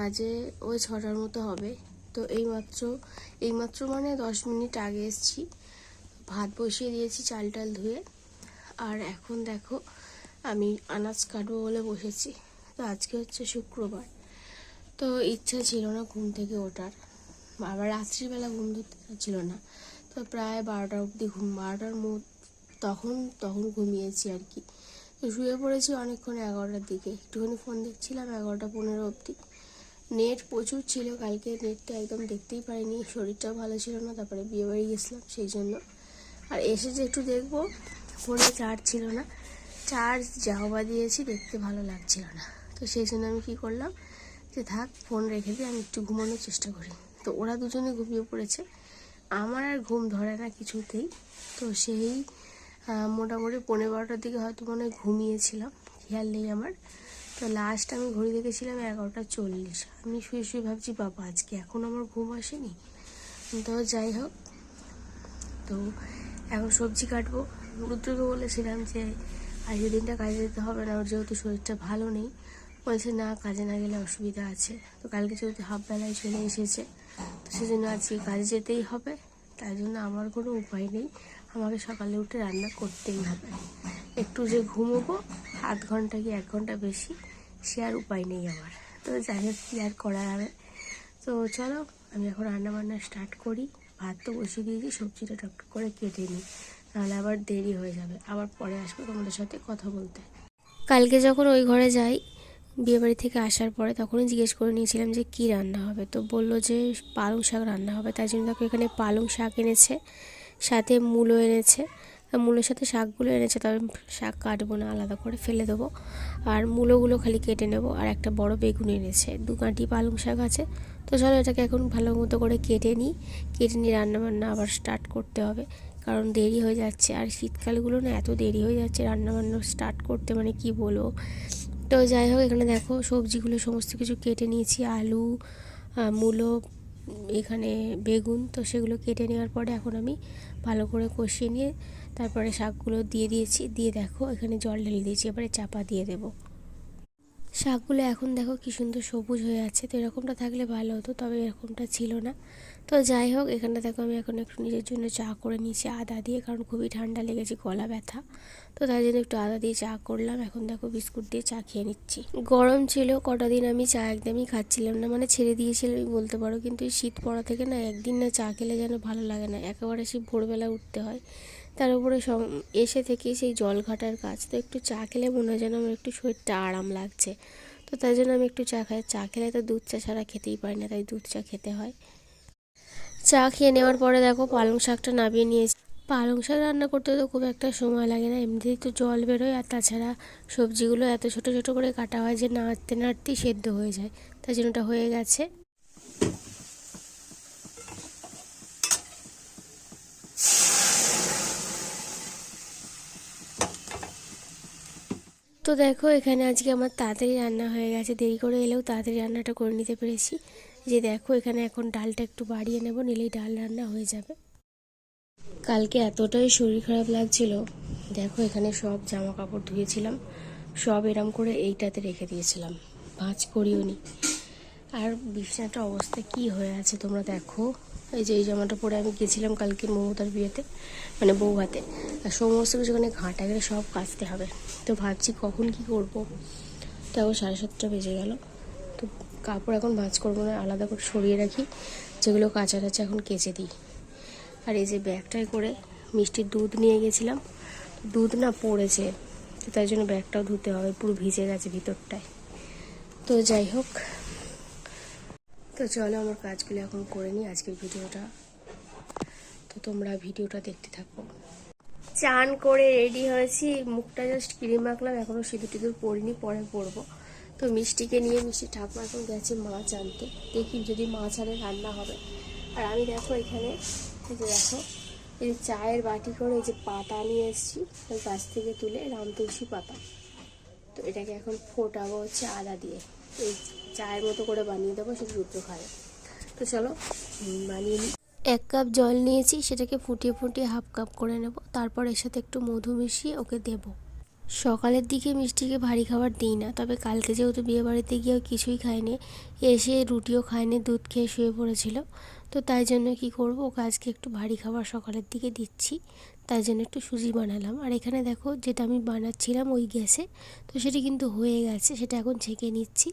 বাজে ওই ছটার মতো হবে। তো এইমাত্র এইমাত্র মানে দশ মিনিট আগে এসেছি। ভাত বসিয়ে দিয়েছি চাল টাল ধুয়ে। আর এখন দেখো, আমি আনাজ কাটবো বলে বসেছি। তো আজকে হচ্ছে শুক্রবার। তো ইচ্ছা ছিল না ঘুম থেকে ওঠার। আবার রাত্রিবেলা ঘুম ধরতে ছিল না। তো প্রায় বারোটা অবধি ঘুম, বারোটার মধ্যে তখন তখন ঘুমিয়েছি আর কি। তো শুয়ে পড়েছি অনেকক্ষণ এগারোটার দিকে। একটুখানি ফোন দেখছিলাম এগারোটা পনেরো অবধি। নেট প্রচুর ছিল, কালকে নেটটা একদম দেখতেই পারিনি শরীরটাও ভালো ছিল না, তারপরে বিয়ে বাড়ি গেছিলাম সেই জন্য। আর এসে যে একটু দেখব, ফোনে চার্জ ছিল না। চার্জ যাওয়া দিয়েছি, দেখতে ভালো লাগছিল না। তো সেই জন্য আমি কী করলাম যে থাক, ফোন রেখে দিয়ে আমি একটু ঘুমানোর চেষ্টা করি। তো ওরা দুজনে ঘুমিয়ে পড়েছে। আমার আর ঘুম ধরে না কিছুতেই। তো সেই মোটামুটি পনেরো বারোটার দিকে হয়তো মনে হয় ঘুমিয়েছিলাম, খেয়াল নেই আমার। তো লাস্ট আমি ঘড়ি দেখেছিলাম এগারোটা চল্লিশ। আমি শুয়ে শুয়ে ভাবছি, বাবা, আজকে এখন আমার ঘুম আসেনি? তো যাই হোক, তো এখন সবজি কাটবো। রুদ্রকে বলেছিলাম যে, আজকে দিনটা কাজে যেতে হবে না, ওর যেহেতু শরীরটা ভালো নেই। বলছে, না, কাজে না গেলে অসুবিধা আছে। তো কালকে যেহেতু হাফ বেলায় চলে এসেছে, তো সেজন্য আজকে কাজে যেতেই হবে। তাই জন্য আমার কোনো উপায় নেই। আমাকে সকালে উঠে রান্না করতেই হবে। একটু যে ঘুমোবো, আধ ঘণ্টা কি এক ঘণ্টা বেশি? সে আর উপায় নেই আমার। তো যাই হোক, কী আর করার হবে তো চলো, আমি এখন রান্না বান্না স্টার্ট করি। ভাত তো বসিয়ে দিয়েছি, সবজিটা টক করে কেটে নিই। নাহলে আবার দেরি হয়ে যাবে। আবার পরে আসব তোমাদের সাথে কথা বলতে। কালকে যখন ওই ঘরে যাই, বিয়েবাড়ি থেকে আসার পরে তখনই জিজ্ঞেস করে নিয়েছিলাম যে কী রান্না হবে। তো বলল যে পালং শাক রান্না হবে, তাই জন্য দেখো এখানে পালং শাক এনেছে, সাথে মূলো এনেছে। মূলোর সাথে শাকগুলো এনেছে, তবে শাক কাটবো না, আলাদা করে ফেলে দেবো। আর মূলোগুলো খালি কেটে নেব, আর একটা বড় বেগুন এনেছে। দু কাঁটি পালং শাক আছে। তো চলো এটাকে এখন ভালো মতো করে কেটে নিই। কেটে নিয়ে রান্নাবান্না আবার স্টার্ট করতে হবে, কারণ দেরি হয়ে যাচ্ছে। আর শীতকালগুলো না এত দেরি হয়ে যাচ্ছে রান্নাবান্না স্টার্ট করতে মানে কি বলব? তো যাই হোক, এখানে দেখো সবজিগুলো, সমস্ত কিছু কেটে নিয়েছি। আলু মূলো এখানে বেগুন তো সেগুলো কেটে নেওয়ার পরে এখন আমি ভালো করে কষিয়ে নিয়ে তারপরে শাকগুলো দিয়ে দিয়েছি। দিয়ে দেখো এখানে জল ঢেলে দিয়েছি, এবারে চাপা দিয়ে দেবো। শাকগুলো এখন দেখো কি সুন্দর সবুজ হয়ে আছে, তো এরকমটা থাকলে ভালো হতো, তবে এরকমটা ছিল না। তো যাই হোক এখানে দেখো আমি এখন একটু নিজের জন্য চা করে নিয়েছি, আদা দিয়ে, কারণ খুবই ঠান্ডা লেগেছে গলা ব্যথা। তো তাই জন্য একটু আদা দিয়ে চা করলাম, এখন দেখো বিস্কুট দিয়ে চা খেয়ে নিচ্ছি। গরম ছিল, কটা দিন আমি চা একদমই খাচ্ছিলাম না মানে ছেড়ে দিয়েছিলাম বলতে পারো, কিন্তু শীত পড়া থেকে না একদিন না চা খেলে যেন ভালো লাগে না, একেবারে সেই ভোরবেলা উঠতে হয়। তার উপরে সম- এসে থেকে সেই জল ঘাটার কাজ। তো একটু চা খেলে মনে হয় যেন আমার একটু শরীরটা আরাম লাগছে। তো তাই জন্য আমি একটু চা খাই। চা খেলে তো দুধ চা ছাড়া খেতেই পারি না, তাই দুধ চা খেতে হয়। চা খেয়ে নেওয়ার পরে দেখো পালং শাকটা নামিয়ে নিয়েছি। পালং শাক রান্না করতে তো খুব একটা সময় লাগে না, এমনিতেই তো জল বেরোয় আর তাছাড়া সবজিগুলো এত ছোট ছোট করে কাটা হয় যে নাড়তে নাড়তেই সেদ্ধ হয়ে যায়। তাই জন্য ওটা হয়ে গেছে। তো দেখো, এখানে আজকে আমার তাড়াতাড়ি রান্না হয়ে গেছে। দেরি করে এলেও তাড়াতাড়ি রান্নাটা করে নিতে পেরেছি। যে দেখো, এখানে এখন ডালটা একটু বাড়িয়ে নেব, নিলেই ডাল রান্না হয়ে যাবে। কালকে এতটাই শরীর খারাপ লাগছিল। দেখো, এখানে সব জামা কাপড় ধুয়েছিলাম। সব এরম করে এইটাতে রেখে দিয়েছিলাম। ভাঁজ করিও নি। আর বিছানাটা অবস্থা কি হয়ে আছে তোমরা দেখো। এই যে, এই জামাটা পরে আমি গেছিলাম কালকে মমতার বিয়েতে মানে বউ হাতে আর সমস্ত কিছু ওখানে ঘাঁটা গেলে সব কাচতে হবে। তো ভাবছি কখন কি করব। তো এখন সাড়ে সাতটা বেজে গেল। তো কাপড় এখন ভাঁজ করব না, আলাদা করে সরিয়ে রাখি। যেগুলো কাঁচা টাচা এখন কেচে দিই। আর এই যে ব্যাগটায় করে মিষ্টির দুধ নিয়ে গেছিলাম। দুধ না পড়েছে, তো তাই জন্য ব্যাগটাও ধুতে হবে, পুরো ভিজে গেছে ভিতরটায়। তো যাই হোক তো চলো আমার কাজগুলো এখন করে নিই, আজকের ভিডিওটা। তো তোমরা ভিডিওটা দেখতে থাকো। চান করে রেডি হয়েছি, মুখটা জাস্ট ক্রিম মাখলাম এখনও সিঁদুর টিঁদুর পরিনি, পরে পরবো। তো মিষ্টিকে নিয়ে মিষ্টি ঠাকুমা এখন গেছে মাছ আনতে দেখি যদি মাছ আনে রান্না হবে। আর আমি দেখো এখানে যে দেখো, এই চায়ের বাটি করে এই যে পাতা নিয়ে এসেছি গাছ থেকে তুলে রাম তুলসী পাতা। তো এটাকে এখন ফোটাবো হচ্ছে আদা দিয়ে। চায়ের মতো করে বানিয়ে দেবো, সেটা রুদ্র খাবে। তো চলো বানিয়ে নিই এক কাপ জল নিয়েছি, সেটাকে ফুটিয়ে ফুটিয়ে হাফ কাপ করে নেব। তারপর এর সাথে একটু মধু মিশিয়ে ওকে দেব। সকালের দিকে মিষ্টিকে ভারী খাবার দিই না, তবে কালকে যেহেতু বিয়ে বাড়িতে গিয়েও কিছুই খায়নি, এসে রুটিও খায়নি, দুধ খেয়ে শুয়ে পড়েছিল। তো তাই জন্য কি করব, ওকে আজকে একটু ভারী খাবার সকালের দিকে দিচ্ছি। তাই জন্য একটু সুজি বানালাম। আর এখানে দেখো যেটা আমি বানাচ্ছিলাম ওই গ্যাসে, তো সেটা কিন্তু হয়ে গেছে, সেটা এখন ছেঁকে নিচ্ছি।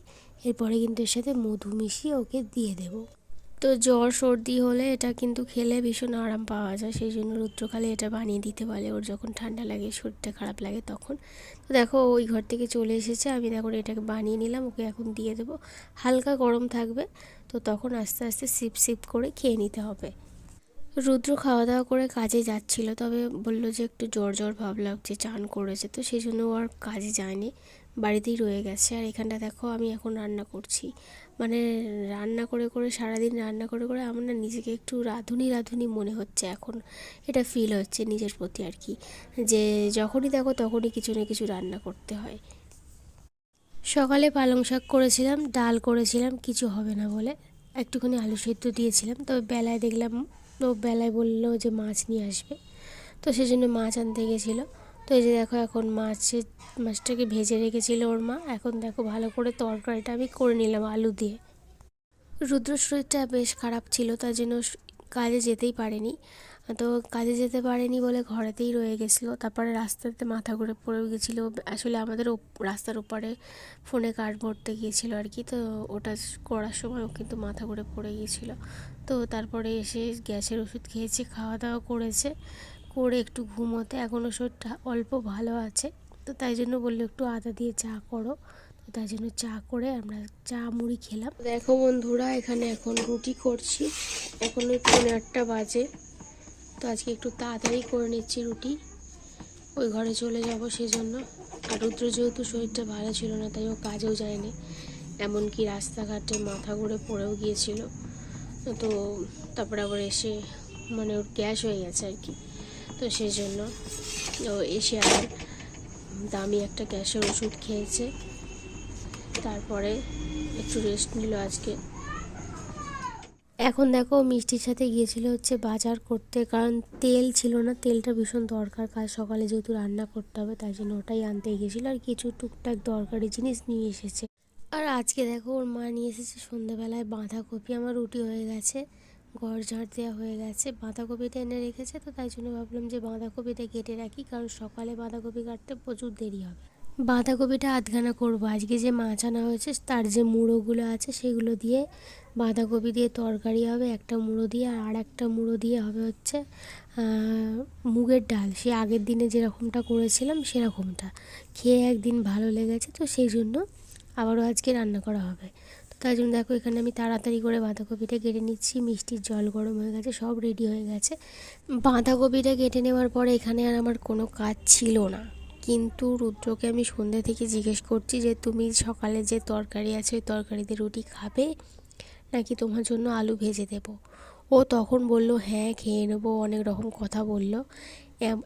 এরপরে কিন্তু এর সাথে মধু মিশিয়ে ওকে দিয়ে দেবো। তো জ্বর সর্দি হলে এটা কিন্তু খেলে ভীষণ আরাম পাওয়া যায়, সেই জন্য রুদ্রকালে এটা বানিয়ে দিতে বলে ওর যখন ঠান্ডা লাগে, শরীরটা খারাপ লাগে তখন। তো দেখো ওই ঘর থেকে চলে এসেছে, আমি দেখো এটাকে বানিয়ে নিলাম, ওকে এখন দিয়ে দেবো। হালকা গরম থাকবে, তো তখন আস্তে আস্তে সিপ সিপ করে খেয়ে নিতে হবে। রুদ্র খাওয়া দাওয়া করে কাজে যাচ্ছিল, তবে বলল যে একটু জ্বর জ্বর ভাব লাগছে, চান করেছে তো সেই জন্য আর কাজে যায়নি, বাড়িতেই রয়ে গেছে। আর এখানটা দেখো, আমি এখন রান্না করছি। মানে রান্না করে করে, সারাদিন রান্না করে করে আমার না নিজেকে একটু রাঁধুনি রাঁধুনি মনে হচ্ছে এখন। এটা ফিল হচ্ছে নিজের প্রতি আর কি, যে যখনই দেখো তখনই কিছু না কিছু রান্না করতে হয়। সকালে পালং শাক করেছিলাম, ডাল করেছিলাম, কিছু হবে না বলে। একটুখানি আলু সেদ্ধ দিয়েছিলাম, তবে বেলায় দেখলাম তো বেলায় বলল যে মাছ নিয়ে আসবে। তো সেই জন্য মাছ আনতে গেছিল। তো এই যে দেখো এখন মাছের, মাছটাকে ভেজে রেখেছিল ওর মা। এখন দেখো ভালো করে তরকারিটা আমি করে নিলাম আলু দিয়ে। রুদ্র শরীরটা বেশ খারাপ ছিল, তার জন্য কাজে যেতেই পারেনি। তো কাজে যেতে পারেনি বলে ঘরেতেই রয়ে গেছিল। তারপরে রাস্তাতে মাথা ঘুরে পড়ে গেছিল। আসলে আমাদের রাস্তার ওপারে ফোনে কার্ড ভরতে গিয়েছিল আর কি। তো ওটা করার সময় ও কিন্তু মাথা ঘুরে পড়ে গিয়েছিল। তো তারপরে এসে গ্যাসের ওষুধ খেয়েছে খাওয়া দাওয়া করেছে। করে একটু ঘুমোতে। এখনও শরীরটা অল্প ভালো আছে। তো তাই জন্য বলল একটু আদা দিয়ে চা করো। তো তাই জন্য চা করে আমরা চা মুড়ি খেলাম। দেখো বন্ধুরা, এখানে এখন রুটি করছি। এখন ওই পৌনে আটটা বাজে। তো আজকে একটু তাড়াতাড়ি করে নিচ্ছি রুটি। ওই ঘরে চলে যাব সেজন্য। আর রুদ্র যেহেতু শরীরটা ভালো ছিল না, তাই ও কাজেও যায়নি। এমনকি রাস্তাঘাটে মাথা ঘুরে পড়েও গিয়েছিল। তো তারপরে আবার এসে মানে ওর গ্যাস হয়ে গেছে আর কি। তো সেই জন্য ও এসে আবার দামি একটা গ্যাসের ওষুধ খেয়েছে। তারপরে একটু রেস্ট নিল আজকে। এখন দেখো মিষ্টির সাথে গিয়েছিল হচ্ছে বাজার করতে, কারণ তেল ছিল না, তেলটা ভীষণ দরকার, কাল সকালে যেহেতু রান্না করতে হবে, তাই জন্য ওটাই আনতে গিয়েছিল আর কিছু টুকটাক দরকারি জিনিস নিয়ে এসেছে। আর আজকে দেখো ওর মা নিয়ে এসেছে সন্ধ্যেবেলায় বাঁধাকপি, আমার রুটি হয়ে গেছে, ঘর ঝাড় দেওয়া হয়ে গেছে, বাঁধাকপিটা এনে রেখেছে, তো তাই জন্য ভাবলাম যে বাঁধাকপিটা কেটে রাখি, কারণ সকালে বাঁধাকপি কাটতে প্রচুর দেরি হবে। বাঁধাকপিটা আধখানা করব। আজকে যে মাছ আনা হয়েছে, তার যে মুড়োগুলো আছে, সেগুলো দিয়ে বাঁধাকপি দিয়ে তরকারি হবে, একটা মুড়ো দিয়ে, আর একটা মুড়ো দিয়ে হবে হচ্ছে মুগের ডাল। সে আগের দিনে যেরকমটা করেছিলাম, সেরকমটা। খেয়ে একদিন ভালো লেগেছে, তো সেই জন্য আবারও আজকে রান্না করা হবে। তো তাই জন্য দেখো, এখানে আমি তাড়াতাড়ি করে বাঁধাকপিটা কেটে নিচ্ছি। মিষ্টির জল গরম হয়ে গেছে, সব রেডি হয়ে গেছে। বাঁধাকপিটা কেটে নেওয়ার পরে এখানে আর আমার কোনো কাজ ছিল না। কিন্তু রুদ্রকে আমি সন্ধ্যা থেকে জিজ্ঞেস করছি যে, তুমি সকালে যে তরকারি আছে, ওই তরকারিতে রুটি খাবে? নাকি তোমার জন্য আলু ভেজে দেবো? ও তখন বলল হ্যাঁ খেয়ে নেব। অনেক রকম কথা বলল।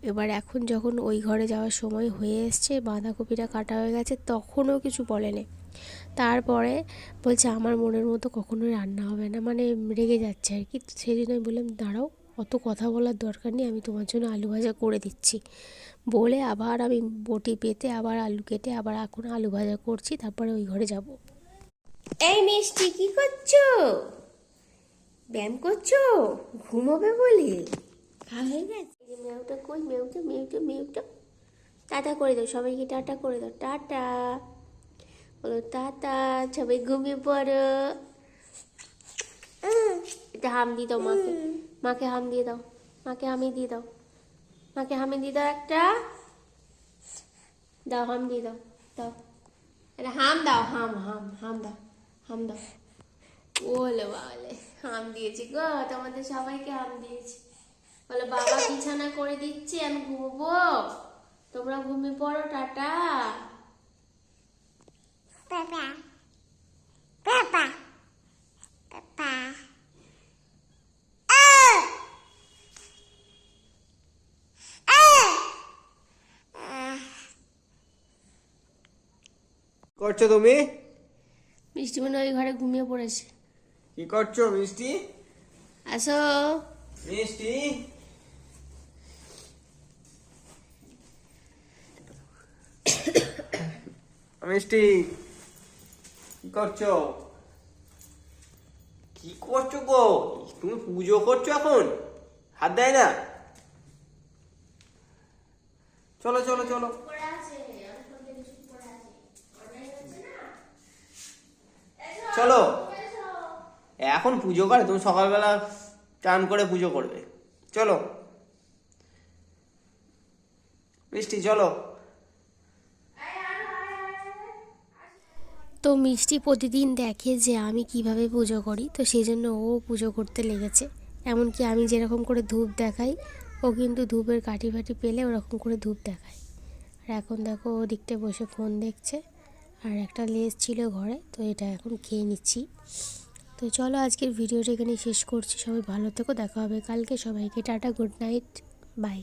এবার এখন যখন ওই ঘরে যাওয়ার সময় হয়ে এসছে, বাঁধাকপিটা কাটা হয়ে গেছে, তখনও কিছু বলেনি। তারপরে বলছে, আমার মনের মতো কখনোই রান্না হবে না। মানে রেগে যাচ্ছে আর কি। সেই জন্য আমি বললাম, দাঁড়াও অত কথা বলার দরকার নেই আমি তোমার জন্য আলু ভাজা করে দিচ্ছি। বলে আবার আমি বটি পেতে আবার আলু কেটে আবার এখন আলু ভাজা করছি তারপরে ওই ঘরে যাব। এই মিষ্টি কি করছ? ব্যায়াম করছ? ঘুমোবে বলে? খাওয়া হয়ে গেছে। মেউটা কই? মেউটা মেউটা মেউটা টাটা করে দাও সবাইকে টাটা করে দাও। টাটা। বলো টাটা সবাই ঘুমিয়ে পড়ো। এটা হাম দিয়ে দাও মাকে। মাকে হাম দিয়ে দাও। মাকে হামি দিয়ে দাও। মাকে হামি দিয়ে দাও একটা। দাও হাম দিয়ে দাও। দাও। এটা হাম দাও হাম হাম হাম দাও হাম দাও। ওলে বালে হাম দিয়েছি গো তোমাদের সবাইকে হাম দিয়েছি। বলে বাবা বিছানা করে দিচ্ছি আমি ঘুমবো। তোমরা ঘুমিয়ে পড়ো টাটা। Papa. করছ তুমি? মিষ্টি মনে ওই ঘরে ঘুমিয়ে পড়েছে। কি করছ মিষ্টি? আসো। মিষ্টি? মিষ্টি কি করছ? কি করছ গো? তুমি পুজো করছ এখন? হাত দেয় না? চলো চলো চলো। চলো। এখন পুজো করে, তুমি সকালবেলা চান করে পুজো করবে। চলো। মিষ্টি, চলো। তো মিষ্টি প্রতিদিন দেখে যে আমি কীভাবে পুজো করি, তো সেই জন্য ও পুজো করতে লেগেছে। এমনকি আমি যেরকম করে ধূপ দেখাই, ও কিন্তু ধূপের কাঠি ফাটি পেলে ওরকম করে ধূপ দেখায়। আর এখন দেখো ও দিকটা বসে ফোন দেখছে। আর একটা লেস ছিল ঘরে, তো এটা এখন খেয়ে নিচ্ছি। তো চলো আজকের ভিডিওটা এখানে শেষ করছি। সবাই ভালো থেকো, দেখা হবে কালকে। সবাইকে টাটা, গুড নাইট, বাই।